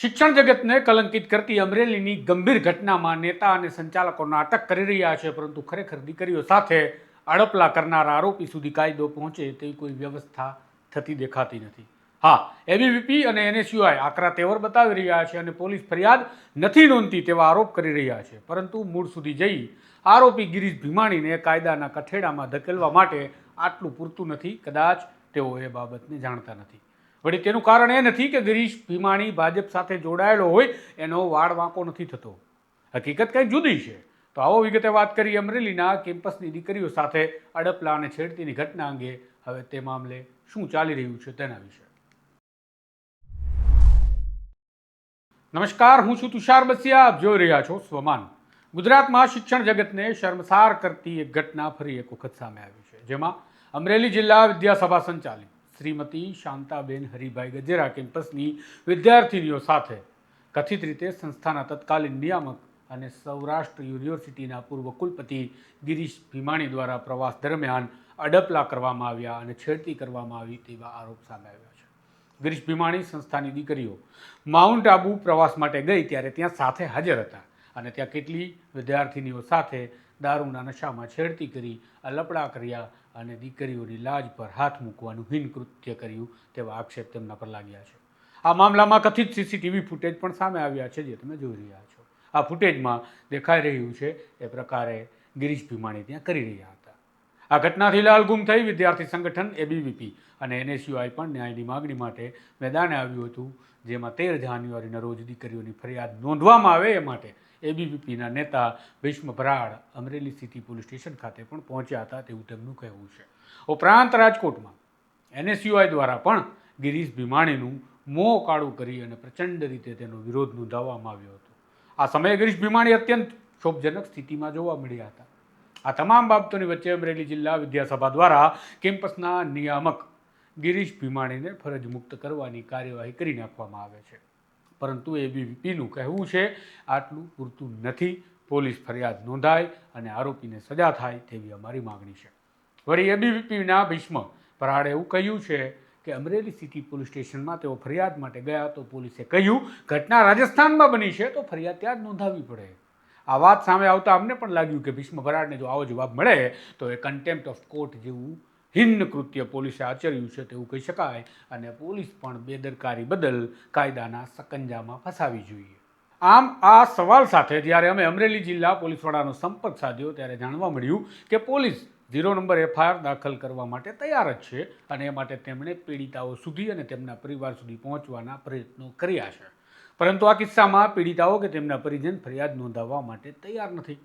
શિક્ષણ જગતને કલંકિત કરતી અમરેલીની ગંભીર ઘટનામાં નેતા અને સંચાલકોનો અટક કરી રહ્યા છે, પરંતુ ખરેખર દીકરીઓ સાથે અડપલા કરનારા આરોપી સુધી કાયદો પહોંચે તેવી કોઈ વ્યવસ્થા થતી દેખાતી નથી. હા, એબીવીપી અને એનએસયુઆઈ આકરા તેવર બતાવી રહ્યા છે અને પોલીસ ફરિયાદ નથી નોંધતી તેવા આરોપ કરી રહ્યા છે. પરંતુ મૂળ સુધી જઈ આરોપી ગિરીશ ભીમાણીને કાયદાના કઠેડામાં ધકેલવા માટે આટલું પૂરતું નથી. કદાચ તેઓ એ બાબતને જાણતા નથી. વળી તેનું કારણ એ નથી કે ગિરીશ ભીમાણી ભાજપ સાથે જોડાયેલો હોય, એનો વાળ વાંકો નથી થતો. હકીકત કંઈ જુદી છે. તો આવો વિગતે વાત કરી અમરેલીના કેમ્પસની દીકરીઓ સાથે અડપલા અને છેડતીની ઘટના અંગે હવે તે મામલે શું ચાલી રહ્યું છે તેના વિશે. નમસ્કાર, હું છું તુષાર બસિયા. આપ જોઈ રહ્યા છો સ્વમાન. ગુજરાતમાં શિક્ષણ જગતને શર્મસાર કરતી એક ઘટના ફરી એક વખત સામે આવી છે, જેમાં અમરેલી જિલ્લા વિદ્યાસભા સંચાલિત. શ્રીમતી શાંતાબેન હરિભાઈ ગજેરા કેમ્પસની વિદ્યાર્થીનીઓ સાથે કથિત રીતે સંસ્થાના તત્કાલીન નિયામક અને સૌરાષ્ટ્ર યુનિવર્સિટીના પૂર્વ કુલપતિ ગિરીશ ભીમાણી દ્વારા પ્રવાસ દરમિયાન અડપલા કરવામાં આવ્યા અને છેડતી કરવામાં આવી તેવા આરોપ સામે આવ્યા છે. ગિરીશ ભીમાણી સંસ્થાની દીકરીઓ માઉન્ટ આબુ પ્રવાસ માટે ગઈ ત્યારે ત્યાં સાથે હાજર હતા અને ત્યાં કેટલી વિદ્યાર્થીનીઓ સાથે દારૂના નશામાં છેડતી કરી અલપડા કર્યા અને દીકરીઓની લાજ પર હાથ મૂકવાનું હીન કૃત્ય કર્યું તેવા આક્ષેપ તેમના પર લાગ્યા છે. આ મામલામાં કથિત સીસીટીવી ફૂટેજ પણ સામે આવ્યા છે જે તમે જોઈ રહ્યા છો. આ ફૂટેજમાં દેખાઈ રહ્યું છે એ પ્રકારે ગિરીશ ભીમાણી ત્યાં કરી રહ્યા હતા. આ ઘટનાથી લાલ ગુમ થઈ વિદ્યાર્થી સંગઠન એબીવીપી અને એનએસયુઆઈ પણ ન્યાયની માગણી માટે મેદાને આવ્યું હતું, જેમાં તેર જાન્યુઆરીના રોજ દીકરીઓની ફરિયાદ નોંધવામાં આવે એ માટે એબીવીપીના નેતા Bhishma Barad Amreli city police station ખાતે પણ પહોંચ્યા હતા તેવું તેમનું કહેવું છે. ઉપરાંત રાજકોટમાં એનએસયુઆઈ દ્વારા પણ ગિરીશ ભીમાણીનું મોં કાળું કરી અને પ્રચંડ રીતે તેનો વિરોધ નોંધાવવામાં આવ્યો હતો. આ સમયે ગિરીશ ભીમાણી અત્યંત શોભજનક સ્થિતિમાં જોવા મળ્યા હતા. આ તમામ બાબતોની વચ્ચે અમરેલી જિલ્લા વિદ્યાસભા દ્વારા કેમ્પસના નિયામક ગિરીશ ભીમાણીને ફરજ મુક્ત કરવાની કાર્યવાહી કરી નાખવામાં આવે છે. પરંતુ એબીવીપીનું કહેવું છે, આટલું પૂરતું નથી. પોલીસ ફરિયાદ નોંધાય અને આરોપીને સજા થાય તેવી અમારી માગણી છે. વળી એબીવીપીના ભીષ્મ પરાડે એવું કહ્યું છે કે અમરેલી સિટી પોલીસ સ્ટેશનમાં તેઓ ફરિયાદ માટે ગયા તો પોલીસે કહ્યું, ઘટના રાજસ્થાનમાં બની છે તો ફરિયાદ ત્યાં જ નોંધાવવી પડે. આ વાત સામે આવતા અમને પણ લાગ્યું કે ભીષ્મ ભરાડને જો આવો જવાબ મળે તો એ કન્ટેમ્પ્ટ ઓફ કોર્ટ જેવું હિન્ન કૃત્ય પોલીસે આચર્યું છે તેવું કહી શકાય અને પોલીસ પણ બેદરકારી બદલ કાયદાના સકંજામાં ફસાવી જોઈએ. આમ આ સવાલ સાથે જ્યારે અમે અમરેલી જિલ્લા પોલીસ વડાનો સંપર્ક સાધ્યો ત્યારે જાણવા મળ્યું કે પોલીસ ઝીરો નંબર એફઆઈઆર દાખલ કરવા માટે તૈયાર જ છે અને એ માટે તેમણે પીડિતાઓ સુધી અને તેમના પરિવાર સુધી પહોંચવાના પ્રયત્નો કર્યા છે. પરંતુ આ કિસ્સામાં પીડિતાઓ કે તેમના પરિજન ફરિયાદ નોંધાવવા માટે તૈયાર નથી.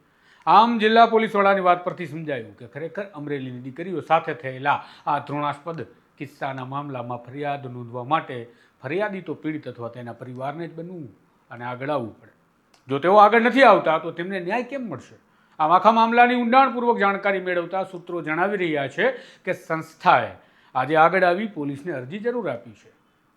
આમ જિલ્લા પોલીસ વડાની વાત પરથી સમજાયું કે ખરેખર અમરેલીની દીકરીઓ સાથે થયેલા આ ધૃણાસ્પદ કિસ્સાના મામલામાં ફરિયાદ નોંધવા માટે ફરિયાદી તો પીડિત અથવા તેના પરિવારને જ બનવું અને આગળ આવવું પડે. જો તેઓ આગળ નથી આવતા, તો તેમને ન્યાય કેમ મળશે? આમ આખા મામલાની ઊંડાણપૂર્વક જાણકારી મેળવતા સૂત્રો જણાવી રહ્યા છે કે સંસ્થાએ આજે આગળ આવી પોલીસને અરજી જરૂર આપી છે.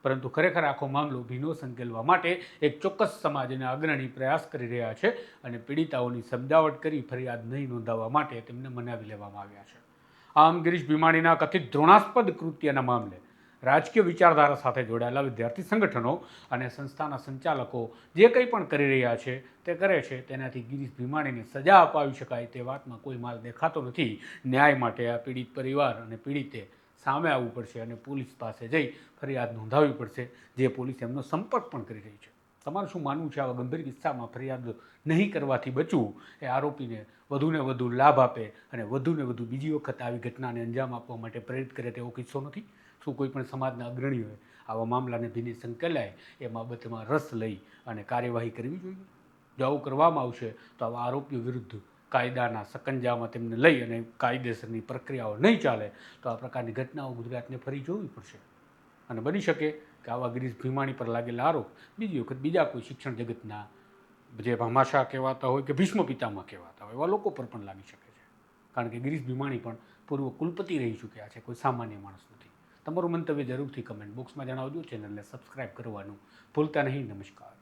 પરંતુ ખરેખર આખો મામલો ભીનો સંકેલવા માટે એક ચોક્કસ સમાજના અગ્રણી પ્રયાસ કરી રહ્યા છે અને પીડિતાઓની સમજાવટ કરી ફરિયાદ નહીં નોંધાવવા માટે તેમને મનાવી લેવામાં આવ્યા છે. આમ ગિરીશ ભીમાણીના કથિત દ્રોણાસ્પદ કૃત્યના મામલે રાજકીય વિચારધારા સાથે જોડાયેલા વિદ્યાર્થી સંગઠનો અને સંસ્થાના સંચાલકો જે કંઈ પણ કરી રહ્યા છે તે કરે છે તેનાથી ગિરીશ ભીમાણીને સજા અપાવી શકાય તે વાતમાં કોઈ માલ દેખાતો નથી. ન્યાય માટે આ પીડિત પરિવાર અને પીડિતે સામે આવવું પડશે અને પોલીસ પાસે જઈ ફરિયાદ નોંધાવવી પડશે, જે પોલીસ એમનો સંપર્ક પણ કરી રહી છે. તમારું શું માનવું છે? આવા ગંભીર કિસ્સામાં ફરિયાદ નહીં કરવાથી બચવું એ આરોપીને વધુને વધુ લાભ આપે અને વધુને વધુ બીજી વખત આવી ઘટનાને અંજામ આપવા માટે પ્રેરિત કરે તેવો કિસ્સો નથી? શું કોઈ પણ સમાજના અગ્રણીઓએ આવા મામલાને ભીને સંકેલાય એ બાબતમાં રસ લઈ અને કાર્યવાહી કરવી જોઈએ? જો આવું કરવામાં આવશે તો આવા આરોપીઓ વિરુદ્ધ કાયદાના સકંજામાં તેમને લઈ અને કાયદેસરની પ્રક્રિયાઓ નહીં ચાલે, તો આ પ્રકારની ઘટનાઓ ગુજરાતને ફરી જોવી પડશે. અને બની શકે કે આવા ગિરીશ ભીમાણી પર લાગેલા આરોપ બીજી વખત બીજા કોઈ શિક્ષણ જગતના જે ભામાશા કહેવાતા હોય કે ભીષ્મ પિતામાં કહેવાતા હોય, એવા લોકો પર પણ લાગી શકે છે. કારણ કે ગિરીશ ભીમાણી પણ પૂર્વ કુલપતિ રહી ચૂક્યા છે, કોઈ સામાન્ય માણસ નથી. તમારું મંતવ્ય જરૂરથી કમેન્ટ બોક્સમાં જણાવજો ચેનલને સબસ્ક્રાઈબ કરવાનું ભૂલતા નહીં. નમસ્કાર.